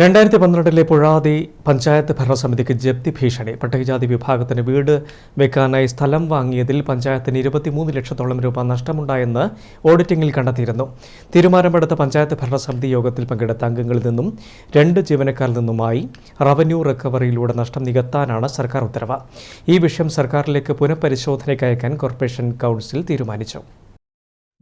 രണ്ടായിരത്തി പന്ത്രണ്ടിലെ പുഴാതി പഞ്ചായത്ത് ഭരണസമിതിക്ക് ജപ്തി ഭീഷണി. പട്ടികജാതി വിഭാഗത്തിന് വീട് വെക്കാനായി സ്ഥലം വാങ്ങിയതിൽ പഞ്ചായത്തിന് ഇരുപത്തിമൂന്ന് ലക്ഷത്തോളം രൂപ നഷ്ടമുണ്ടായെന്ന് ഓഡിറ്റിംഗിൽ കണ്ടെത്തിയിരുന്നു. തീരുമാനമെടുത്ത പഞ്ചായത്ത് ഭരണസമിതി യോഗത്തിൽ പങ്കെടുത്ത അംഗങ്ങളിൽ നിന്നും രണ്ട് ജീവനക്കാരിൽ നിന്നുമായി റവന്യൂ റിക്കവറിയിലൂടെ നഷ്ടം നികത്താനാണ് സർക്കാർ ഉത്തരവ്. ഈ വിഷയം സർക്കാരിലേക്ക് പുനഃപരിശോധനയ്ക്ക് അയക്കാൻ കോർപ്പറേഷൻ കൗൺസിൽ തീരുമാനിച്ചു.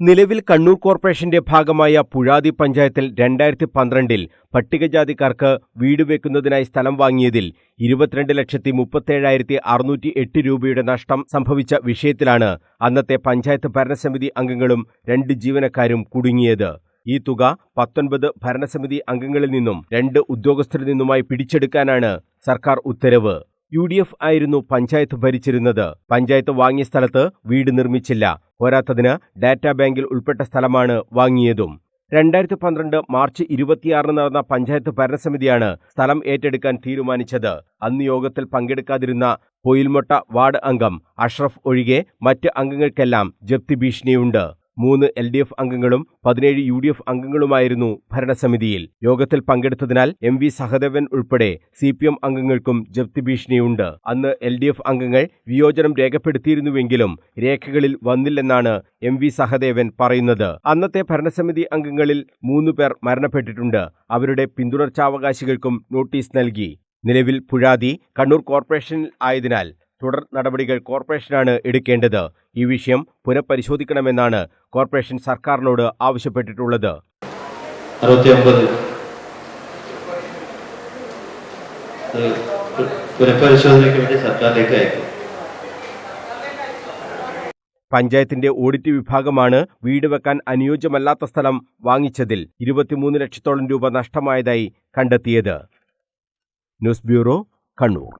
നിലവിൽ കണ്ണൂർ കോർപ്പറേഷന്റെ ഭാഗമായ പുഴാതി പഞ്ചായത്തിൽ രണ്ടായിരത്തി പന്ത്രണ്ടിൽ പട്ടികജാതിക്കാർക്ക് വീട് വെക്കുന്നതിനായി സ്ഥലം വാങ്ങിയതിൽ ഇരുപത്തിരണ്ട് ലക്ഷത്തി മുപ്പത്തേഴായിരത്തി അറുന്നൂറ്റി എട്ട് രൂപയുടെ നഷ്ടം സംഭവിച്ച വിഷയത്തിലാണ് അന്നത്തെ പഞ്ചായത്ത് ഭരണസമിതി അംഗങ്ങളും രണ്ട് ജീവനക്കാരും കുടുങ്ങിയത്. ഈ തുക പത്തൊൻപത് ഭരണസമിതി അംഗങ്ങളിൽ നിന്നും രണ്ട് ഉദ്യോഗസ്ഥരിൽ നിന്നുമായി പിടിച്ചെടുക്കാനാണ് സർക്കാർ ഉത്തരവ്. യു ഡി എഫ് ആയിരുന്നു പഞ്ചായത്ത് ഭരിച്ചിരുന്നത്. പഞ്ചായത്ത് വാങ്ങിയ സ്ഥലത്ത് വീട് നിർമ്മിച്ചില്ല. പോരാത്തതിന് ഡാറ്റാ ബാങ്കിൽ ഉൾപ്പെട്ട സ്ഥലമാണ് വാങ്ങിയതും. രണ്ടായിരത്തി പന്ത്രണ്ട് മാർച്ച് ഇരുപത്തിയാറിന് നടന്ന പഞ്ചായത്ത് ഭരണസമിതിയാണ് സ്ഥലം ഏറ്റെടുക്കാൻ തീരുമാനിച്ചത്. അന്ന് യോഗത്തിൽ പങ്കെടുക്കാതിരുന്ന പൊയിൽമൊട്ട വാർഡ് അംഗം അഷ്റഫ് ഒഴികെ മറ്റ് അംഗങ്ങൾക്കെല്ലാം ജപ്തി ഭീഷണിയുണ്ട്. മൂന്ന് എൽ ഡി എഫ് അംഗങ്ങളും പതിനേഴ് യു ഡി എഫ് അംഗങ്ങളുമായിരുന്നു ഭരണസമിതിയിൽ. യോഗത്തിൽ പങ്കെടുത്തതിനാൽ എം വി സഹദേവൻ ഉൾപ്പെടെ സി പി എം അംഗങ്ങൾക്കും ജപ്തി ഭീഷണിയുണ്ട്. അന്ന് എൽ ഡി എഫ് അംഗങ്ങൾ വിയോജനം രേഖപ്പെടുത്തിയിരുന്നുവെങ്കിലും രേഖകളിൽ വന്നില്ലെന്നാണ് എം വി സഹദേവൻ പറയുന്നത്. അന്നത്തെ ഭരണസമിതി അംഗങ്ങളിൽ മൂന്നു പേർ മരണപ്പെട്ടിട്ടുണ്ട്. അവരുടെ പിന്തുടർച്ചാവകാശികൾക്കും നോട്ടീസ് നൽകി. നിലവിൽ പുഴാതി കണ്ണൂർ കോർപ്പറേഷനിൽ ആയതിനാൽ തുടർ നടപടികൾ കോർപ്പറേഷനാണ് എടുക്കേണ്ടത്. ഈ വിഷയം പുനഃപരിശോധിക്കണമെന്നാണ് കോർപ്പറേഷൻ സർക്കാരിനോട് ആവശ്യപ്പെട്ടിട്ടുള്ളത്. പുനഃപരിശോധനയ്ക്ക് വേണ്ടി സർക്കാരിലേക്ക് അയക്കും. പഞ്ചായത്തിന്റെ ഓഡിറ്റ് വിഭാഗമാണ് വീട് വെക്കാൻ അനുയോജ്യമല്ലാത്ത സ്ഥലം വാങ്ങിച്ചതിൽ ഇരുപത്തിമൂന്ന് ലക്ഷത്തോളം രൂപ നഷ്ടമായതായി കണ്ടെത്തിയത്. News bureau Kannur.